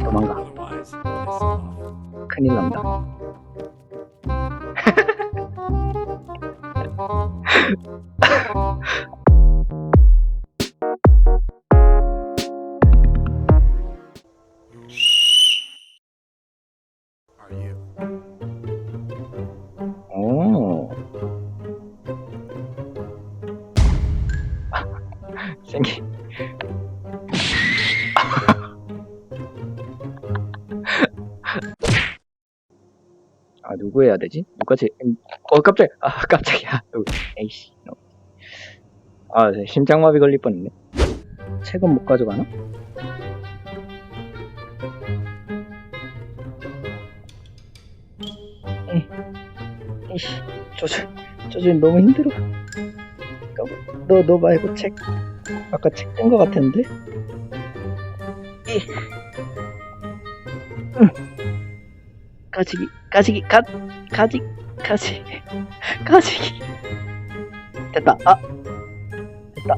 도망가. 큰일 난다. 누구 해야 되지? 누가 제? 음, 어 깜짝. 아 깜짝이야. 누구? 에이씨. 너. 아 네, 심장마비 걸릴 뻔했네. 책은 못 가져가나? 에이, 에이씨. 조절 조절 너무 힘들어. 너, 너 말고 책, 아까 책뜬거 같았는데? 이. 응. 가지기, 가지기, 가, 가지, 가지, 가지기. 됐다, 아! 됐다.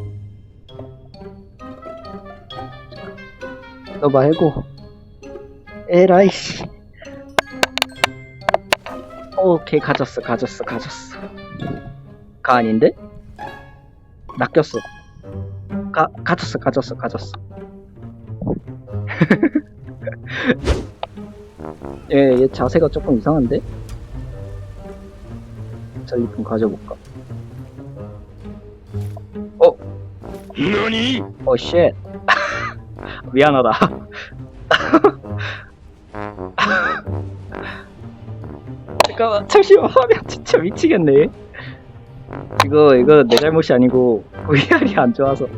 너 말고, 에라이씨. 오케이, 가졌어, 가졌어, 가졌어. 가 아닌데? 낚였어. 가, 가졌어, 가졌어, 가졌어. 얘, 얘 자세가 조금 이상한데? 전리품 가져볼까? 어? 너니? 어, 쉣. 미안하다. 잠깐만, 잠시만, 화면 진짜 미치겠네. 이거, 이거 내 잘못이 아니고, VR이 안 좋아서.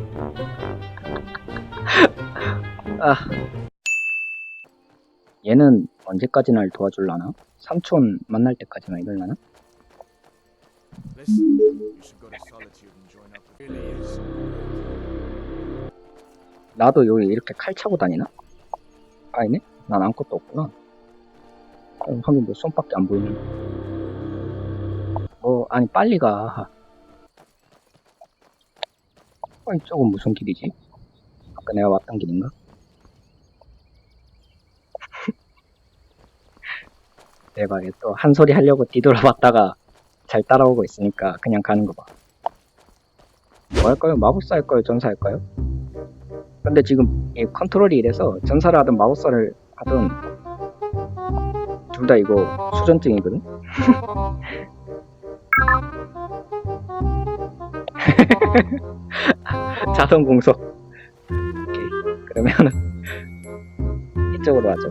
아. 얘는 언제까지 날 도와줄라나? 삼촌 만날 때까지나 이럴라나? Listen, you should go to Solitude and join up with really is. 나도 여기 이렇게 칼 차고 다니나? 아니네? 난 아무것도 없구나. 어, 하긴 뭐 손밖에 안 보이네. 뭐, 아니, 빨리 가. 어, 이쪽은 무슨 길이지? 아까 내가 왔던 길인가? 대박에 또 한 소리 하려고 뒤돌아봤다가 잘 따라오고 있으니까 그냥 가는 거 봐. 뭐 할까요? 마법사 할까요? 전사 할까요? 근데 지금 이 컨트롤이 이래서 전사를 하든 마법사를 하든 둘 다 이거 수전증이거든? 자동 공속 오케이 그러면은 이쪽으로 하죠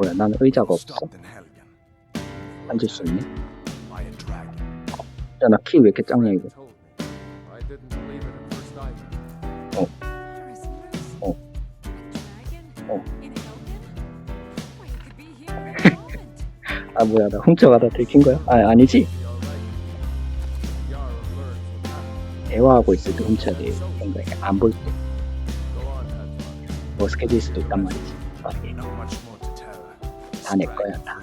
뭐야 나는 의자가 없어. 앉을 수 있네 Lion Dragon. 야나 키 왜 이렇게 작냐 이거. Oh. Oh. Oh. Here any moment. 아 뭐야 나 훔쳐가다 들킨 거야? 아 아니지? 대화하고 있을 때 훔쳐야 돼 뭔가 안볼때뭐 Go on, have fun. 스케줄 수도 있단 말이지 다 내 거야 다.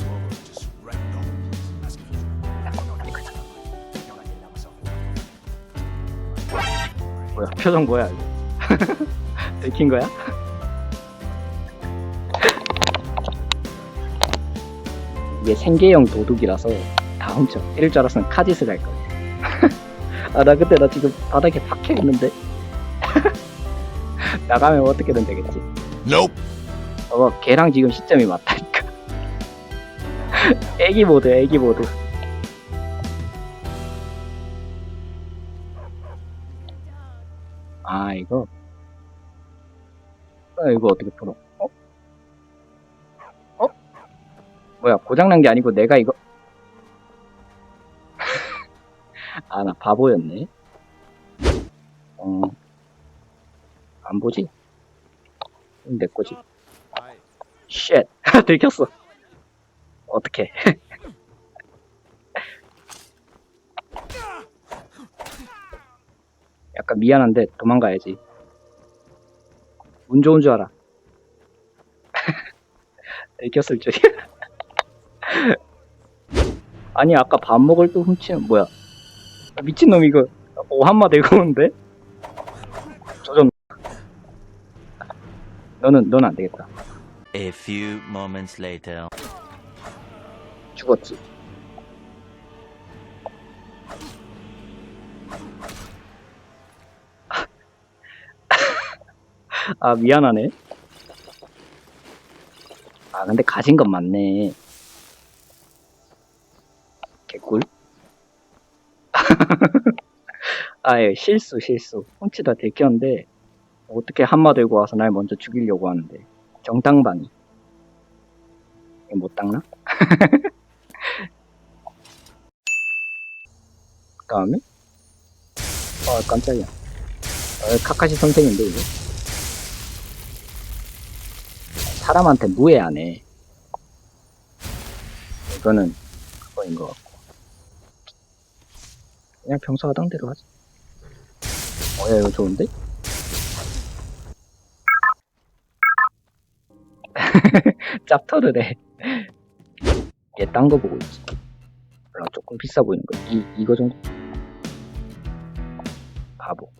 뭐야 표정 뭐야 이거 들킨 거야? 이게 생계형 도둑이라서 다 훔쳐 이럴 줄 알았으면 카짓을 할 거야 아 나 그때 나 지금 바닥에 박혀 있는데 나가면 어떻게든 되겠지 Nope. 어 걔랑 지금 시점이 맞다니까 애기 모드 애기 모드. 아 이거? 아 이거 어떻게 풀어? 어? 어? 뭐야 고장난 게 아니고 내가 이거? 아 나 바보였네. 어. 안 보지? 내 거지. 쉣 들켰어 어떡해. 약간 미안한데 도망가야지. 운 좋은 줄 알아. 들켰을 줄이야. 아니 아까 밥 먹을 때 훔치는 뭐야. 아, 미친놈 이거. 오한마 들고 오는데? 조정. 너는 너는 안 되겠다. A few moments later. 죽었지. 아 미안하네. 아 근데 가진 건 맞네. 개꿀. 아예 실수 실수. 훔치다 들켰는데 어떻게 한마 들고 와서 날 먼저 죽이려고 하는데. 정당방위 못 닦나? 다음에? 아 깜짝이야. 어, 카카시 선생인데 이거? 사람한테 무해하네 이거는 그거인 것 같고. 그냥 평소 하던 대로 하자. 어야 이거 좋은데? 짭터르래 얘딴 거 보고 있지. 몰라 조금 비싸 보이는 거. 이, 이거 정도 바보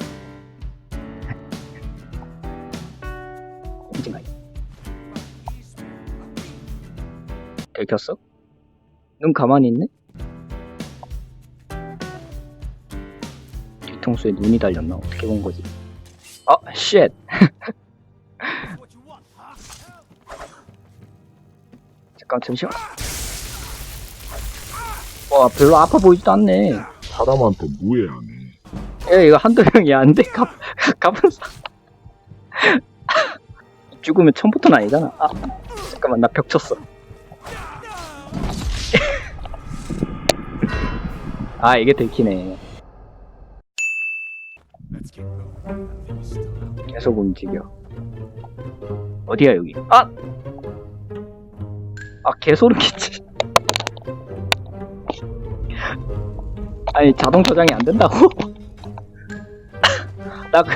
꼼지마 들켰어? 눈 가만히 있네? 뒤통수에 눈이 달렸나? 어떻게 본 거지? 아, 쉣! 잠깐, 잠시만. 와, 별로 아파 보이지도 않네. 사람한테 무해하네. 야, 이거 한두 명이 안 돼. 갑, 갑분싸. 죽으면 처음부터는 아니잖아. 아, 잠깐만, 나 벽 쳤어. 아, 이게 들키네. 계속 움직여. 어디야, 여기? 아! 아, 개소름 끼치. 아니, 자동 저장이 안 된다고? 나 그,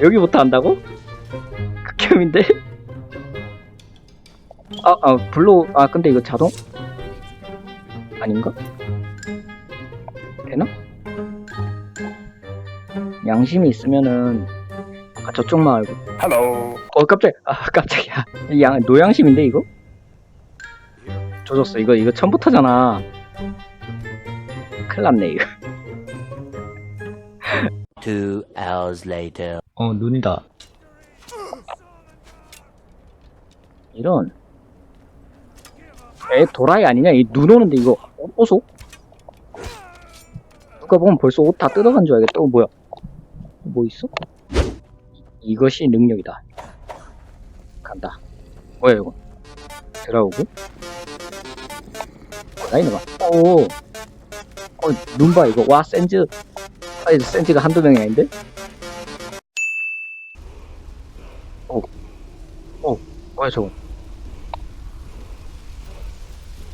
여기부터 한다고? 극혐인데? 아, 아, 블로, 아, 근데 이거 자동? 아닌가? 되나? 양심이 있으면은, 아까 저쪽 마을. Hello. 어, 깜짝, 아, 깜짝이야. 이 양, 노양심인데, 이거? 조졌어. 이거, 이거 처음부터잖아. 큰일 났네, 이거. Two hours later. 어, 눈이다. 이런. 애 도라이 아니냐? 이 눈 오는데 이거 어서? 누가 보면 벌써 옷 다 뜯어간 줄 알겠다. 어, 뭐야? 뭐 있어? 이것이 능력이다. 간다. 뭐야, 이거? 들어오고? 봐. 오. 어, 눈 봐, 이거. 와, 센즈. 아니, 센즈가 한두 명이 아닌데? 뭐야 저거.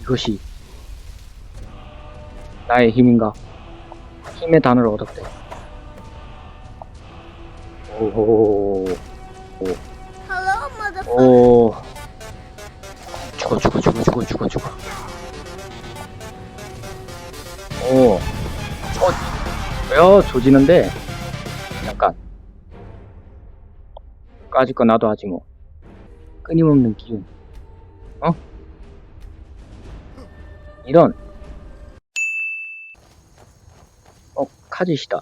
이것이 나의 힘인가? 힘의 단어를 얻었대. 오호 mother. 오. 죽어 죽어 죽어 죽어 죽어 죽어. 오 어, 야 조지는데 잠깐 까짓 거 나도 하지 뭐 끊임없는 기운 어? 이런 어 카짓이다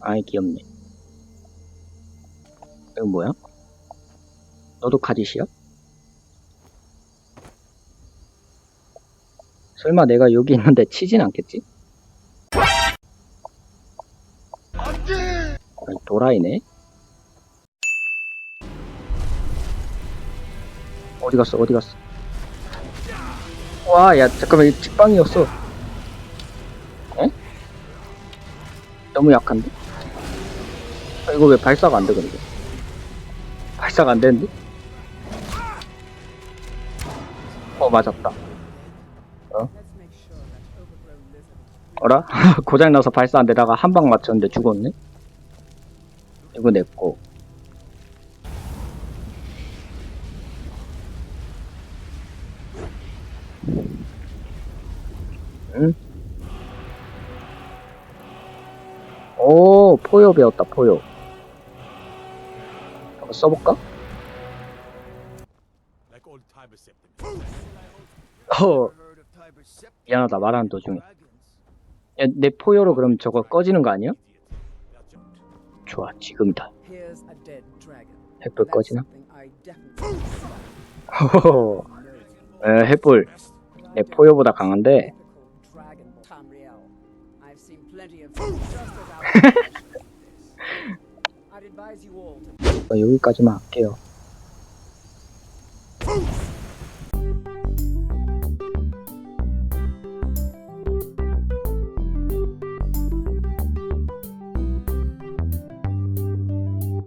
아이 귀엽네 이건 뭐야? 너도 카짓이야? 설마 내가 여기 있는데 치진 않겠지? 아니, 도라이네? 어디 갔어, 어디 갔어? 와, 야, 잠깐만, 이 직방이었어. 에? 너무 약한데? 아, 이거 왜 발사가 안 되거든, 이거? 발사가 안 되는데? 어, 맞았다. 어라? 고장나서 발사 안 되다가 한 방 맞췄는데 죽었네? 이거 냈고. 응? 오, 포효 배웠다, 포효. 한번 써볼까? 어, 미안하다, 말하는 도중에. 야, 내 포효로 그럼 저거 꺼지는 거 아니야? 좋아, 지금이다. Here's a dead dragon. 햇불 That's 꺼지나? something I definitely 호호호. 에, 햇불. 내 포효보다 강한데, Typical dragon Tamriel. I've seen plenty of things just as outrageous as this. I'd advise you all to 어, 여기까지만 할게요.